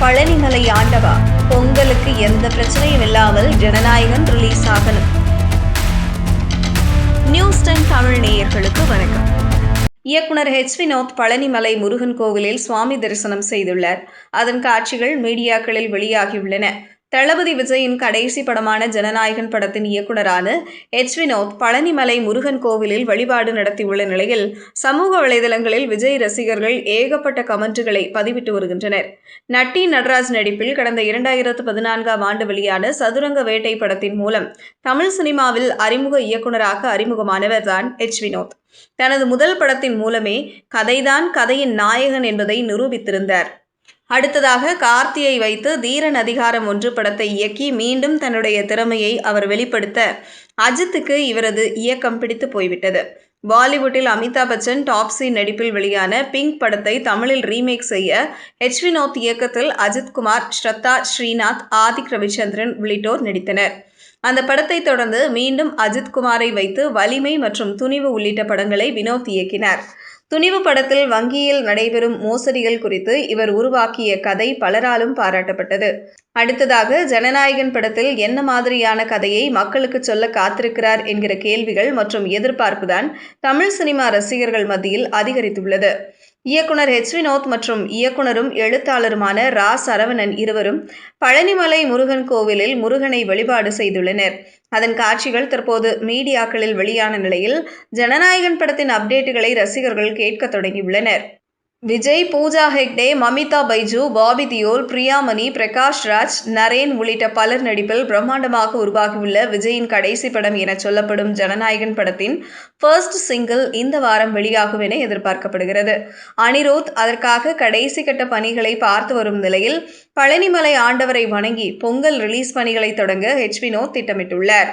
பழனிமலை ஆண்டவா பொங்கலுக்கு எந்த பிரச்சனையும் இல்லாமல் ஜனநாயகன் ரிலீஸ் ஆகணும். நியூஸ் டென் தமிழ் நேயர்களுக்கு வணக்கம். இயக்குனர் ஹெச் வினோத் பழனிமலை முருகன் கோவிலில் சுவாமி தரிசனம் செய்துள்ளார். அதன் காட்சிகள் மீடியாக்களில் வெளியாகியுள்ளன. தளபதி விஜயின் கடைசி படமான ஜனநாயகன் படத்தின் இயக்குனரான எச் வினோத் பழனிமலை முருகன் கோவிலில் வழிபாடு நடத்தியுள்ள நிலையில் சமூக வலைதளங்களில் விஜய் ரசிகர்கள் ஏகப்பட்ட கமெண்ட்டுகளை பதிவிட்டு வருகின்றனர். நட்டி நடராஜ் நடிப்பில் கடந்த இரண்டாயிரத்து பதினான்காம் ஆண்டு வெளியான சதுரங்க வேட்டை படத்தின் மூலம் தமிழ் சினிமாவில் அறிமுக இயக்குனராக அறிமுகமானவர் தான் எச் வினோத். தனது முதல் படத்தின் மூலமே கதைதான் கதையின் நாயகன் என்பதை நிரூபித்திருந்தார். அடுத்ததாக கார்த்தியை வைத்து தீரன் அதிகாரம் ஒன்று படத்தை இயக்கி மீண்டும் தன்னுடைய திறமையை அவர் வெளிப்படுத்த அஜித்துக்கு இவரது இயக்கம் பிடித்து போய்விட்டது. பாலிவுட்டில் அமிதாப் பச்சன் டாப்ஸி நடிப்பில் வெளியான பிங்க் படத்தை தமிழில் ரீமேக் செய்ய ஹெச் வினோத் இயக்கத்தில் அஜித்குமார் ஸ்ரத்தா ஸ்ரீநாத் ஆதிக் ரவிச்சந்திரன் உள்ளிட்டோர் நடித்தனர். அந்த படத்தை தொடர்ந்து மீண்டும் அஜித்குமாரை வைத்து வலிமை மற்றும் துணிவு உள்ளிட்ட படங்களை வினோத் இயக்கினார். துணிவு படத்தில் வங்கியில் நடைபெறும் மோசடிகள் குறித்து இவர் உருவாக்கிய கதை பலராலும் பாராட்டப்பட்டது. அடுத்ததாக ஜனநாயகன் படத்தில் என்ன மாதிரியான கதையை மக்களுக்கு சொல்ல காத்திருக்கிறார் என்கிற கேள்விகள் மற்றும் எதிர்பார்ப்புதான் தமிழ் சினிமா ரசிகர்கள் மத்தியில் அதிகரித்துள்ளது. இயக்குனர் ஹெச் வினோத் மற்றும் இயக்குனரும் எழுத்தாளருமான ரா. சரவணன் இருவரும் பழனிமலை முருகன் கோவிலில் முருகனை வழிபாடு செய்துள்ளனர். அதன் காட்சிகள் தற்போது மீடியாக்களில் வெளியான நிலையில் ஜனநாயகன் படத்தின் அப்டேட்டுகளை ரசிகர்கள் கேட்க தொடங்கியுள்ளனர். விஜய் பூஜா ஹெக்டே மமிதா பைஜு பாபி தியோல் பிரியாமணி பிரகாஷ் ராஜ் நரேன் உள்ளிட்ட பலர் நடிப்பில் பிரம்மாண்டமாக உருவாகியுள்ள விஜயின் கடைசி படம் என சொல்லப்படும் ஜனநாயகன் படத்தின் ஃபர்ஸ்ட் சிங்கிள் இந்த வாரம் வெளியாகும் என எதிர்பார்க்கப்படுகிறது. அனிருத் அதற்காக கடைசி கட்ட பணிகளை பார்த்து வரும் நிலையில் பழனிமலை ஆண்டவரை வணங்கி பொங்கல் ரிலீஸ் பணிகளை தொடங்க ஹெச் வினோத் திட்டமிட்டுள்ளார்.